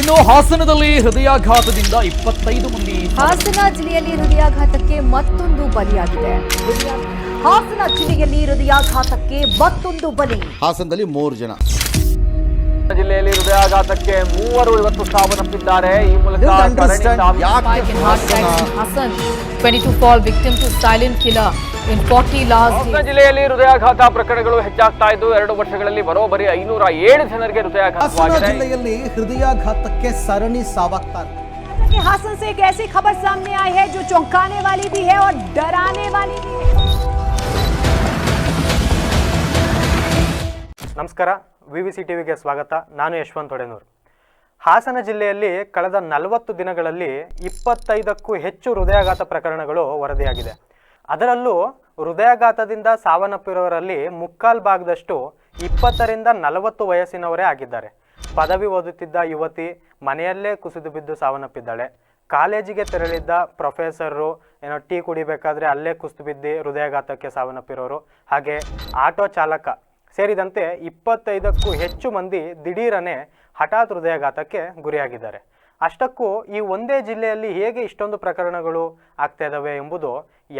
ಇನ್ನು ಹಾಸನದಲ್ಲಿ ಹೃದಯಾಘಾತದಿಂದ ಇಪ್ಪತ್ತೈದು ಮಂದಿ ಹಾಸನ ಜಿಲ್ಲೆಯಲ್ಲಿ ಹೃದಯಾಘಾತಕ್ಕೆ ಮತ್ತೊಂದು ಬಲಿಯಾಗಿದೆ. ಹಾಸನ ಜಿಲ್ಲೆಯಲ್ಲಿ ಹೃದಯಾಘಾತಕ್ಕೆ ಮತ್ತೊಂದು ಬಲಿ. ಹಾಸನದಲ್ಲಿ ಮೂರು ಜನ. ಜಿಲ್ಲೆಯಲ್ಲಿ ಹೃದಯಾಘಾತಕ್ಕೆ ಮೂವರು ಇವತ್ತು ಸಾವನ್ನಪ್ಪಿದ್ದಾರೆ ಈ ಮೂಲಕ Don't ಸರಣಿ understand ಸಾವು- ಯಾಕೆ Spike in heart Hassan attacks in Hassan. 22 fall victim to silent killer in 40 last Hassan days. ಜಿಲ್ಲೆಯಲ್ಲಿ ಹೃದಯಾಘಾತ ಪ್ರಕರಣಗಳು ಹೆಚ್ಚಾಗ್ತಾ ಇದ್ದು ಎರಡು ವರ್ಷಗಳಲ್ಲಿ ಬರೋಬ್ಬರಿ ಐನೂರ ಏಳು ಜನರಿಗೆ ಹಾಸನ ಹೃದಯಾಘಾತವಾಗಿದೆ ಜಿಲ್ಲೆಯಲ್ಲಿ ಹೃದಯಾಘಾತಕ್ಕೆ ಸರಣಿ ಸಾವಾಗ್ತಾರೆ कि हासन से एक ऐसी खबर सामने आई है जो चौंकाने वाली भी है और डराने वाली भी है ನಮಸ್ಕಾರ ವಿ ವಿ ಸಿ ಟಿವಿಗೆ ಸ್ವಾಗತ. ನಾನು ಯಶವಂತ್ ಒಡೆನೂರು. ಹಾಸನ ಜಿಲ್ಲೆಯಲ್ಲಿ ಕಳೆದ ನಲವತ್ತು ದಿನಗಳಲ್ಲಿ ಇಪ್ಪತ್ತೈದಕ್ಕೂ ಹೆಚ್ಚು ಹೃದಯಾಘಾತ ಪ್ರಕರಣಗಳು ವರದಿಯಾಗಿದೆ. ಅದರಲ್ಲೂ ಹೃದಯಾಘಾತದಿಂದ ಸಾವನ್ನಪ್ಪಿರೋರಲ್ಲಿ ಮುಕ್ಕಾಲ್ ಭಾಗದಷ್ಟು ಇಪ್ಪತ್ತರಿಂದ ನಲವತ್ತು ವಯಸ್ಸಿನವರೇ ಆಗಿದ್ದಾರೆ. ಪದವಿ ಓದುತ್ತಿದ್ದ ಯುವತಿ ಮನೆಯಲ್ಲೇ ಕುಸಿದು ಬಿದ್ದು ಸಾವನ್ನಪ್ಪಿದ್ದಾಳೆ. ಕಾಲೇಜಿಗೆ ತೆರಳಿದ್ದ ಪ್ರೊಫೆಸರು ಏನೋ ಟೀ ಕುಡಿಬೇಕಾದ್ರೆ ಅಲ್ಲೇ ಕುಸಿದು ಬಿದ್ದು ಹೃದಯಾಘಾತಕ್ಕೆ ಸಾವನ್ನಪ್ಪಿರೋರು. ಹಾಗೆ ಆಟೋ ಚಾಲಕ ಸೇರಿದಂತೆ ಇಪ್ಪತ್ತೈದಕ್ಕೂ ಹೆಚ್ಚು ಮಂದಿ ದಿಢೀರನೆ ಹಠಾತ್ ಹೃದಯಾಘಾತಕ್ಕೆ ಗುರಿಯಾಗಿದ್ದಾರೆ. ಅಷ್ಟಕ್ಕೂ ಈ ಒಂದೇ ಜಿಲ್ಲೆಯಲ್ಲಿ ಹೇಗೆ ಇಷ್ಟೊಂದು ಪ್ರಕರಣಗಳು ಆಗ್ತಾ ಇದ್ದಾವೆ ಎಂಬುದು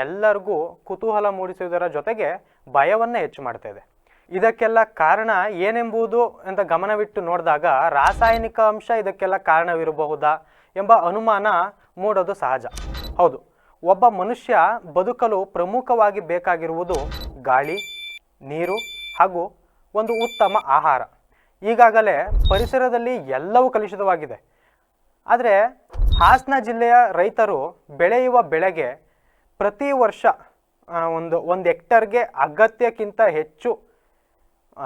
ಎಲ್ಲರಿಗೂ ಕುತೂಹಲ ಮೂಡಿಸುವುದರ ಜೊತೆಗೆ ಭಯವನ್ನೇ ಹೆಚ್ಚು ಮಾಡ್ತಾ ಇದೆ. ಇದಕ್ಕೆಲ್ಲ ಕಾರಣ ಏನೆಂಬುದು ಅಂತ ಗಮನವಿಟ್ಟು ನೋಡಿದಾಗ ರಾಸಾಯನಿಕ ಅಂಶ ಇದಕ್ಕೆಲ್ಲ ಕಾರಣವಿರಬಹುದಾ ಎಂಬ ಅನುಮಾನ ಮೂಡೋದು ಸಹಜ. ಹೌದು, ಒಬ್ಬ ಮನುಷ್ಯ ಬದುಕಲು ಪ್ರಮುಖವಾಗಿ ಬೇಕಾಗಿರುವುದು ಗಾಳಿ, ನೀರು ಹಾಗೂ ಒಂದು ಉತ್ತಮ ಆಹಾರ. ಈಗಾಗಲೇ ಪರಿಸರದಲ್ಲಿ ಎಲ್ಲವೂ ಕಲುಷಿತವಾಗಿದೆ. ಆದರೆ ಹಾಸನ ಜಿಲ್ಲೆಯ ರೈತರು ಬೆಳೆಯುವ ಬೆಳೆಗೆ ಪ್ರತಿ ವರ್ಷ ಒಂದು ಒಂದು ಹೆಕ್ಟರ್ಗೆ ಅಗತ್ಯಕ್ಕಿಂತ ಹೆಚ್ಚು,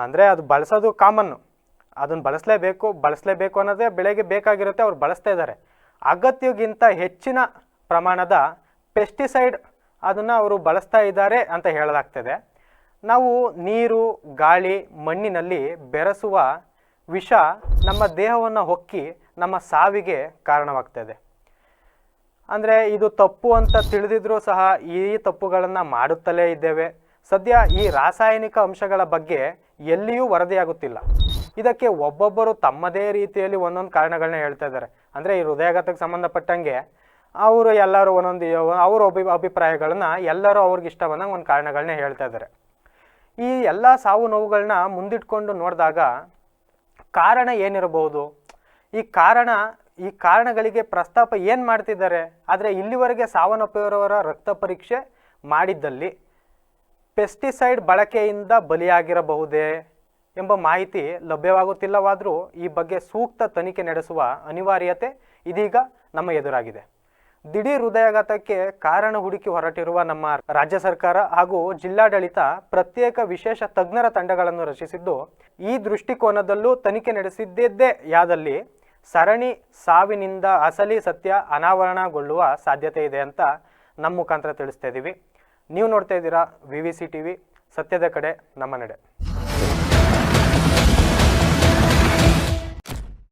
ಅಂದರೆ ಅದು ಬಳಸೋದು ಕಾಮನ್ನು ಅದನ್ನು ಬಳಸಲೇಬೇಕು ಬಳಸಲೇಬೇಕು ಅನ್ನೋದೇ ಬೆಳೆಗೆ ಬೇಕಾಗಿರುತ್ತೆ, ಅವ್ರು ಬಳಸ್ತಾ ಇದ್ದಾರೆ. ಅಗತ್ಯಕ್ಕಿಂತ ಹೆಚ್ಚಿನ ಪ್ರಮಾಣದ ಪೆಸ್ಟಿಸೈಡ್ ಅದನ್ನು ಅವರು ಬಳಸ್ತಾ ಇದ್ದಾರೆ ಅಂತ ಹೇಳಲಾಗ್ತದೆ. ನಾವು ನೀರು, ಗಾಳಿ, ಮಣ್ಣಿನಲ್ಲಿ ಬೆರೆಸುವ ವಿಷ ನಮ್ಮ ದೇಹವನ್ನು ಹೊಕ್ಕಿ ನಮ್ಮ ಸಾವಿಗೆ ಕಾರಣವಾಗ್ತದೆ. ಅಂದರೆ ಇದು ತಪ್ಪು ಅಂತ ತಿಳಿದಿದ್ರೂ ಸಹ ಈ ತಪ್ಪುಗಳನ್ನು ಮಾಡುತ್ತಲೇ ಇದ್ದೇವೆ. ಸದ್ಯ ಈ ರಾಸಾಯನಿಕ ಅಂಶಗಳ ಬಗ್ಗೆ ಎಲ್ಲಿಯೂ ವರದಿಯಾಗುತ್ತಿಲ್ಲ. ಇದಕ್ಕೆ ಒಬ್ಬೊಬ್ಬರು ತಮ್ಮದೇ ರೀತಿಯಲ್ಲಿ ಒಂದೊಂದು ಕಾರಣಗಳನ್ನ ಹೇಳ್ತಾ ಇದ್ದಾರೆ. ಅಂದರೆ ಈ ಹೃದಯಾಘಾತಕ್ಕೆ ಸಂಬಂಧಪಟ್ಟಂಗೆ ಅವರು ಎಲ್ಲರೂ ಒಂದೊಂದು, ಅವ್ರ ಅಭಿ, ಅಭಿಪ್ರಾಯಗಳನ್ನು ಎಲ್ಲರೂ ಅವ್ರಿಗೆ ಇಷ್ಟ ಬಂದಂಗೆ ಒಂದು ಕಾರಣಗಳನ್ನೇ ಹೇಳ್ತಾ ಇದ್ದಾರೆ. ಈ ಎಲ್ಲ ಸಾವು ನೋವುಗಳನ್ನ ಮುಂದಿಟ್ಕೊಂಡು ನೋಡಿದಾಗ ಕಾರಣ ಏನಿರಬಹುದು? ಈ ಕಾರಣ, ಈ ಕಾರಣಗಳಿಗೆ ಪ್ರಸ್ತಾಪ ಏನು ಮಾಡ್ತಿದ್ದಾರೆ? ಆದರೆ ಇಲ್ಲಿವರೆಗೆ ಸಾವನ್ನಪ್ಪಿರುವವರ ರಕ್ತ ಪರೀಕ್ಷೆ ಮಾಡಿದ್ದಲ್ಲಿ ಪೆಸ್ಟಿಸೈಡ್ ಬಳಕೆಯಿಂದ ಬಲಿಯಾಗಿರಬಹುದೇ ಎಂಬ ಮಾಹಿತಿ ಲಭ್ಯವಾಗುತ್ತಿಲ್ಲವಾದರೂ ಈ ಬಗ್ಗೆ ಸೂಕ್ತ ತನಿಖೆ ನಡೆಸುವ ಅನಿವಾರ್ಯತೆ ಇದೀಗ ನಮ್ಮ ಎದುರಾಗಿದೆ. ದಿಢೀರ್ ಹೃದಯಾಘಾತಕ್ಕೆ ಕಾರಣ ಹುಡುಕಿ ಹೊರಟಿರುವ ನಮ್ಮ ರಾಜ್ಯ ಸರ್ಕಾರ ಹಾಗೂ ಜಿಲ್ಲಾಡಳಿತ ಪ್ರತ್ಯೇಕ ವಿಶೇಷ ತಜ್ಞರ ತಂಡಗಳನ್ನು ರಚಿಸಿದ್ದು, ಈ ದೃಷ್ಟಿಕೋನದಲ್ಲೂ ತನಿಖೆ ನಡೆಸಿದ್ದೇ ಯಾದಲ್ಲಿ ಸರಣಿ ಸಾವಿನಿಂದ ಅಸಲಿ ಸತ್ಯ ಅನಾವರಣಗೊಳ್ಳುವ ಸಾಧ್ಯತೆ ಇದೆ ಅಂತ ನಮ್ಮ ಮುಖಾಂತರ ತಿಳಿಸ್ತಾ ಇದ್ದೀವಿ ನೀವು ನೋಡ್ತಾ ಇದ್ದೀರಾ V V C T V ಸತ್ಯದ ಕಡೆ ನಮ್ಮ ನಡೆ.